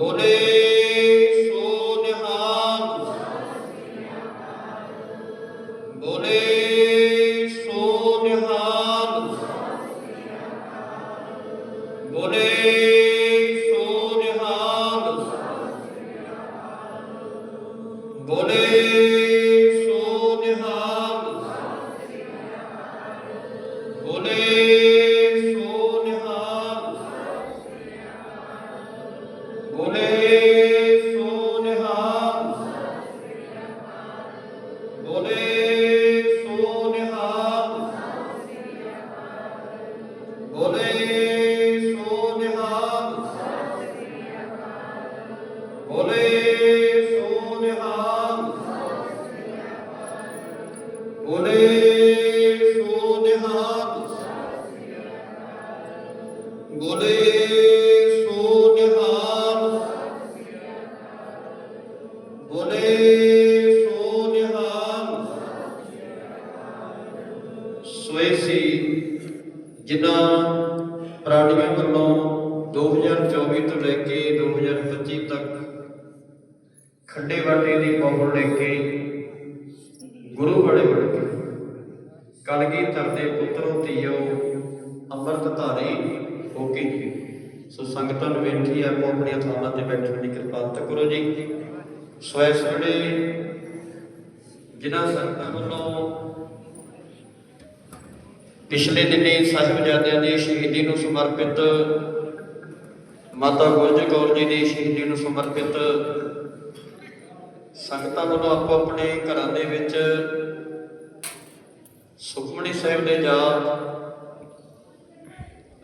Holy. ਬੋਲੇ ਸੋ ਨਿਹਾਲ ਬੋਲੇ ਸੋ ਨਿਹਾਲ ਸੋਏ ਸੀ ਜਿਨ੍ਹਾਂ ਪ੍ਰਾਣੀਆਂ ਵੱਲੋਂ 2024 ਤੋਂ ਲੈ ਕੇ 2025 ਤੱਕ ਖੰਡੇ ਵਾਟੇ ਦੀ ਪੌੜ ਲੈ ਕੇ ਗੁਰੂ ਬੜੇ ਬਣ ਕੇ ਕਲਗੀ ਤਰਦੇ ਪੁੱਤਰੋ, ਧੀਓ, ਅੰਮ੍ਰਿਤ ਧਾਰੀ ਹੋ ਕੇ ਸੋ ਸੰਗਤਾਂ ਨੂੰ ਬੇਨਤੀ ਹੈ, ਆਪੋ ਆਪਣੀਆਂ ਥਾਵਾਂ ਤੇ ਬੈਠਣ ਦੀ ਕਿਰਪਾਲਤਾ ਕਰੋ ਜੀ। ਸੋ ਇਸ ਵੇਲੇ ਜਿਨ੍ਹਾਂ ਸੰਗਤਾਂ ਵੱਲੋਂ ਪਿਛਲੇ ਦਿਨੀ ਸਾਹਿਬਜ਼ਾਦਿਆਂ ਦੀ ਸ਼ਹੀਦੀ ਨੂੰ ਸਮਰਪਿਤ ਮਾਤਾ ਗੁਰਜ ਕੌਰ ਜੀ ਦੀ ਸ਼ਹੀਦੀ ਨੂੰ ਸਮਰਪਿਤ ਸੰਗਤਾਂ ਵੱਲੋਂ ਆਪੋ ਆਪਣੇ ਘਰਾਂ ਦੇ ਵਿੱਚ ਸੁਖਮਨੀ ਸਾਹਿਬ ਦੇ ਜਾਪ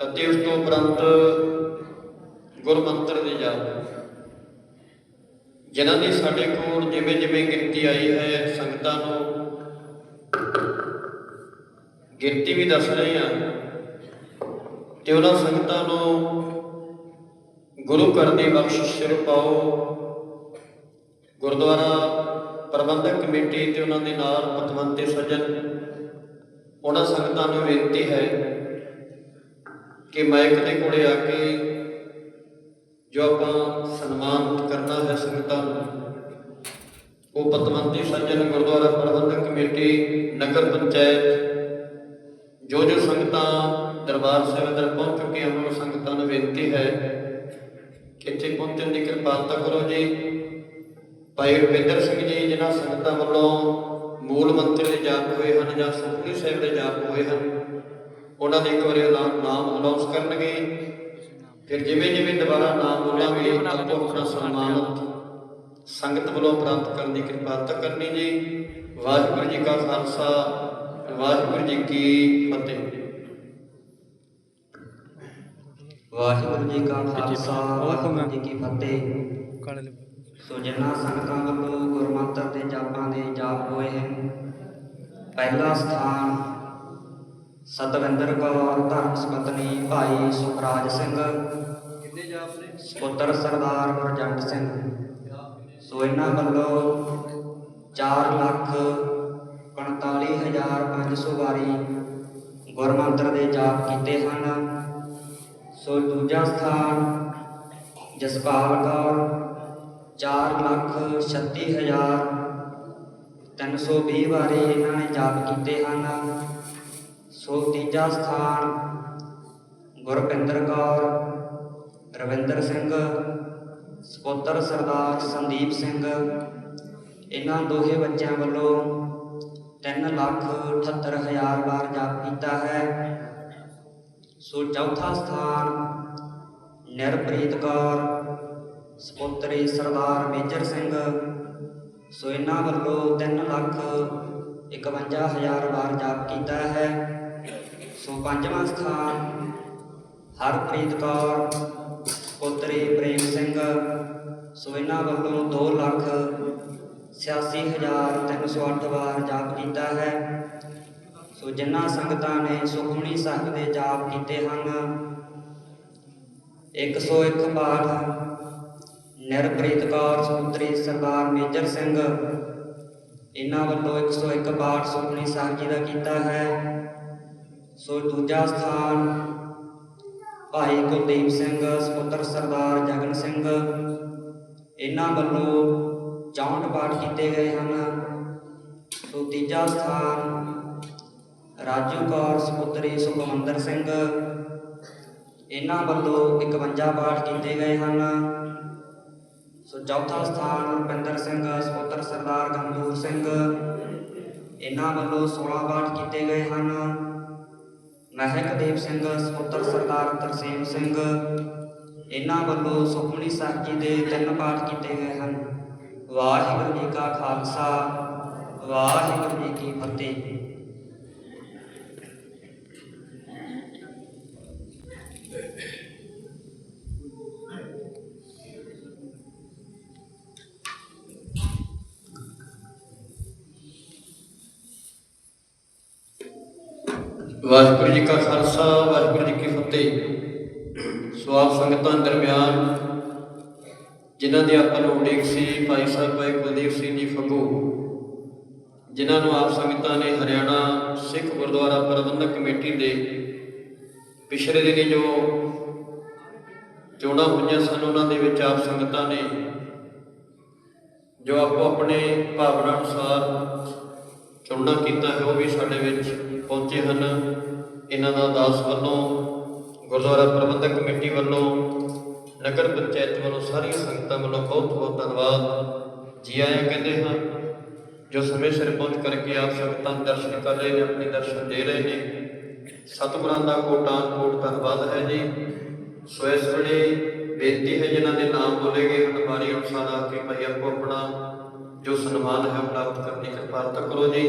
ਅਤੇ ਉਸ ਤੋਂ ਉਪਰੰਤ ਗੁਰਮੰਤਰ ਦੇ ਜਾਪ ਜਿਨ੍ਹਾਂ ਦੀ ਸਾਡੇ ਕੋਲ ਜਿਵੇਂ ਜਿਵੇਂ ਗਿਣਤੀ ਆਈ ਹੈ, ਸੰਗਤਾਂ ਨੂੰ ਗਿਣਤੀ ਵੀ ਦੱਸ ਰਹੇ ਆ ਤੇ ਉਹਨਾਂ ਸੰਗਤਾਂ ਨੂੰ ਗੁਰੂ ਘਰ ਦੀ ਬਖਸ਼ਿਸ਼ ਸਿਰ ਪਾਓ। ਗੁਰਦੁਆਰਾ ਪ੍ਰਬੰਧਕ ਕਮੇਟੀ ਤੇ ਉਹਨਾਂ ਦੇ ਨਾਲ ਪਤਵੰਤੇ ਸੱਜਣ, ਉਹਨਾਂ ਸੰਗਤਾਂ ਨੂੰ ਬੇਨਤੀ ਹੈ ਕਿ ਮਾਈਕ ਦੇ ਕੋਲੇ ਆ ਕੇ ਜੋ ਆਪਾਂ ਸਨਮਾਨਿਤ ਕਰਨਾ ਹੈ ਸੰਗਤਾਂ ਨੂੰ, ਉਹ ਪਤਵੰਤੀ ਸੱਜਣ ਗੁਰਦੁਆਰਾ ਪ੍ਰਬੰਧਕ ਕਮੇਟੀ, ਨਗਰ ਪੰਚਾਇਤ, ਜੋ ਜੋ ਸੰਗਤਾਂ ਦਰਬਾਰ ਸਾਹਿਬ ਅੰਦਰ ਪਹੁੰਚ ਚੁੱਕੀਆਂ ਹਨ ਸੰਗਤਾਂ ਨੂੰ ਬੇਨਤੀ ਹੈ ਕਿ ਇੱਥੇ ਪਹੁੰਚਣ ਦੀ ਕਿਰਪਾਲਤਾ ਕਰੋ ਜੀ। ਭਾਈ ਰਵਿੰਦਰ ਸਿੰਘ ਜੀ, ਜਿਨ੍ਹਾਂ ਸੰਗਤਾਂ ਵੱਲੋਂ ਮੂਲ ਮੰਤਰ ਦੇ ਜਾਪ ਹੋਏ ਹਨ ਜਾਂ ਸੁਖਮਨੀ ਸਾਹਿਬ ਦੇ ਜਾਪ ਹੋਏ ਹਨ ਉਹਨਾਂ ਦੇ ਇੱਕ ਵਾਰੀ ਨਾਮ ਅਨਾਉਂਸ ਕਰਨਗੇ। ਫਿਰ ਜਿਵੇਂ ਜਿਵੇਂ ਦੁਬਾਰਾ ਨਾਮ ਬੋਲਾਂਗੇ ਆਪੋ ਆਪਣਾ ਸਨਮਾਨਿਤ ਸੰਗਤ ਵੱਲੋਂ ਪ੍ਰਾਪਤ ਕਰਨ ਦੀ ਕਿਰਪਾਲਤਾ ਕਰਨੀ ਜੀ। ਵਾਹਿਗੁਰੂ ਜੀ ਕਾ ਖਾਲਸਾ ਵਾਹਿਗੁਰੂ ਜੀ ਕੀ ਫਤਿਹ। ਵਾਹਿਗੁਰੂ ਜੀ ਕਾ ਖਾਲਸਾ ਵਾਹਿਗੁਰੂ ਜੀ ਕੀ ਫਤਿਹ। ਸੋ ਜਿਨ੍ਹਾਂ ਸੰਗਤਾਂ ਵੱਲੋਂ ਗੁਰਮੰਤਰ ਦੇ ਜਾਪਾਂ ਦੇ ਜਾਪ ਹੋਏ ਹਨ ਪਹਿਲਾ ਸਥਾਨ ਸਤਵਿੰਦਰ ਕੌਰ ਧਰਮ ਸੁਪਤਨੀ ਭਾਈ ਸੁਖਰਾਜ ਸਿੰਘ। ਕਿੰਨੇ ਜਾਪ ਨੇ ਪੁੱਤਰ ਸਰਦਾਰ ਗੁਰਜੰਟ ਸਿੰਘ। ਸੋ ਇਹਨਾਂ ਵੱਲੋਂ 4 ਲੱਖ 45500 ਵਾਰੀ ਗੁਰਮੰਤਰ ਦੇ ਜਾਪ ਕੀਤੇ ਹਨ। ਸੋ ਦੂਜਾ ਸਥਾਨ ਜਸਪਾਲ ਕੌਰ 4 ਲੱਖ 36000 320 ਵਾਰੀ ਇਹਨਾਂ ਨੇ ਜਾਪ ਕੀਤੇ ਹਨ। ਸੋ ਤੀਜਾ ਸਥਾਨ ਗੁਰਪਿੰਦਰ ਕੌਰ, ਰਵਿੰਦਰ ਸਿੰਘ, ਸਪੁੱਤਰ ਸਰਦਾਰ ਸੰਦੀਪ ਸਿੰਘ। ਇਹਨਾਂ ਦੋਹੇ ਬੱਚਿਆਂ ਵੱਲੋਂ 3 ਲੱਖ 78 ਹਜ਼ਾਰ ਵਾਰ ਜਾਪ ਕੀਤਾ ਹੈ। ਸੋ ਚੌਥਾ ਸਥਾਨ ਨਿਰਪ੍ਰੀਤ ਕੌਰ, ਸਪੁੱਤਰੀ ਸਰਦਾਰ ਮੇਜਰ ਸਿੰਘ। ਸੋ ਇਹਨਾਂ ਵੱਲੋਂ 3 ਲੱਖ 51000 ਵਾਰ ਜਾਪ ਕੀਤਾ ਹੈ। ਸੋ ਪੰਜਵਾਂ ਸਥਾਨ, ਹਰਪ੍ਰੀਤ ਕੌਰ, ਪੁੱਤਰੀ ਪ੍ਰੇਮ ਸਿੰਘ ਸੋ ਇਹਨਾਂ ਵੱਲੋਂ 2 ਲੱਖ 86308 ਵਾਰ ਜਾਪ ਕੀਤਾ ਹੈ। ਸੋ ਜਿਨ੍ਹਾਂ ਸੰਗਤਾਂ ਨੇ ਸੁਖਮਨੀ ਸਾਹਿਬ ਦੇ ਜਾਪ ਕੀਤੇ ਹਨ 101 ਪਾਠ, ਨਿਰਪ੍ਰੀਤ ਕੌਰ, ਸੁਪੁੱਤਰੀ ਸਰਦਾਰ ਮੇਜਰ ਸਿੰਘ, ਇਹਨਾਂ ਵੱਲੋਂ 101 ਪਾਠ ਸੁਖਮਨੀ ਸਾਹਿਬ ਜੀ ਦਾ ਕੀਤਾ ਹੈ। ਸੋ ਦੂਜਾ ਸਥਾਨ ਭਾਈ ਕੁਲਦੀਪ ਸਿੰਘ, ਸੁਪੁੱਤਰ ਸਰਦਾਰ ਜਗਨ ਸਿੰਘ। ਇਹਨਾਂ ਵੱਲੋਂ 64 ਪਾਠ ਕੀਤੇ ਗਏ ਹਨ। ਸੋ ਤੀਜਾ ਸਥਾਨ ਰਾਜੂ ਕੌਰ, ਸੁਪੁੱਤਰੀ ਸੁਖਮੰਦਰ ਸਿੰਘ। ਇਹਨਾਂ ਵੱਲੋਂ 51 ਪਾਠ ਕੀਤੇ ਗਏ ਹਨ। ਸੋ ਚੌਥਾ ਸਥਾਨ ਰੁਪਿੰਦਰ ਸਿੰਘ, ਸੁਪੁੱਤਰ ਸਰਦਾਰ ਗੰਦੂਰ ਸਿੰਘ। ਇਹਨਾਂ ਵੱਲੋਂ 16 ਪਾਠ ਕੀਤੇ ਗਏ ਹਨ। ਮਹਿਕਦੀਪ ਸਿੰਘ, ਸੁਪੁੱਤਰ ਸਰਦਾਰ ਤਰਸੇਮ ਸਿੰਘ, ਇਹਨਾਂ ਵੱਲੋਂ ਸੁਖਮਨੀ ਸਾਹਿਬ ਜੀ ਦੇ ਤਿੰਨ ਪਾਠ ਕੀਤੇ ਗਏ ਹਨ। ਵਾਹਿਗੁਰੂ ਜੀ ਕਾ ਖਾਲਸਾ, ਵਾਹਿਗੁਰੂ ਜੀ ਕੀ ਫਤਿਹ। ਵਾਹਿਗੁਰੂ ਜੀ ਕਾ ਖਾਲਸਾ, ਵਾਹਿਗੁਰੂ ਜੀ ਕੀ ਫਤਿਹ। ਸੋ ਆਪ ਸੰਗਤਾਂ ਦਰਮਿਆਨ, ਜਿਨ੍ਹਾਂ ਦੀ ਆਪਾਂ ਨੂੰ ਉਡੀਕ ਸੀ, ਭਾਈ ਸਾਹਿਬ ਭਾਈ ਕੁਲਦੀਪ ਸਿੰਘ ਜੀ ਫੱਗੂ, ਜਿਨ੍ਹਾਂ ਨੂੰ ਆਪ ਸੰਗਤਾਂ ਨੇ ਹਰਿਆਣਾ ਸਿੱਖ ਗੁਰਦੁਆਰਾ ਪ੍ਰਬੰਧਕ ਕਮੇਟੀ ਦੇ ਪਿਛਲੇ ਦਿਨੀ ਜੋ ਚੋਣਾਂ ਹੋਈਆਂ ਸਨ, ਉਹਨਾਂ ਦੇ ਵਿੱਚ ਆਪ ਸੰਗਤਾਂ ਨੇ ਜੋ ਆਪੋ ਆਪਣੇ ਭਾਵਨਾ ਅਨੁਸਾਰ ਚੁਣਨਾ ਕੀਤਾ ਹੈ, ਉਹ ਵੀ ਸਾਡੇ ਵਿੱਚ ਪਹੁੰਚੇ ਹਨ। ਇਹਨਾਂ ਦਾ ਦਾਸ ਵੱਲੋਂ, ਗੁਰਦੁਆਰਾ ਪ੍ਰਬੰਧਕ ਕਮੇਟੀ ਵੱਲੋਂ, ਨਗਰ ਪੰਚਾਇਤ ਵੱਲੋਂ ਸਾਰੀਆਂ ਸੰਗਤਾਂ ਵੱਲੋਂ ਬਹੁਤ ਬਹੁਤ ਧੰਨਵਾਦ। ਜੀ ਆਇਆਂ ਕਹਿੰਦੇ ਹਾਂ, ਜੋ ਸਮੇਂ ਸਿਰ ਪਹੁੰਚ ਕਰਕੇ ਆਪ ਸੰਗਤਾਂ ਦਰਸ਼ਨ ਕਰ ਰਹੇ ਨੇ, ਆਪਣੇ ਦਰਸ਼ਨ ਦੇ ਰਹੇ ਨੇ। ਸਤਿਗੁਰਾਂ ਦਾ ਕੋਟਾਂ ਕੋਟ ਧੰਨਵਾਦ ਹੈ ਜੀ। ਸੋ ਇਸ ਵੇਲੇ ਬੇਨਤੀ ਹੈ ਜਿਨ੍ਹਾਂ ਦੇ ਨਾਮ ਬੋਲੇ ਗਏ ਹਨ ਬਾਰੀ ਅਨੁਸਾਰ ਆ ਕੇ ਭਾਈ ਆਪੋ ਆਪਣਾ ਜੋ ਸਨਮਾਨ ਹੈ ਪ੍ਰਾਪਤ ਕਰਨ ਦੀ ਕਿਰਪਾਲਤਾ ਕਰੋ ਜੀ।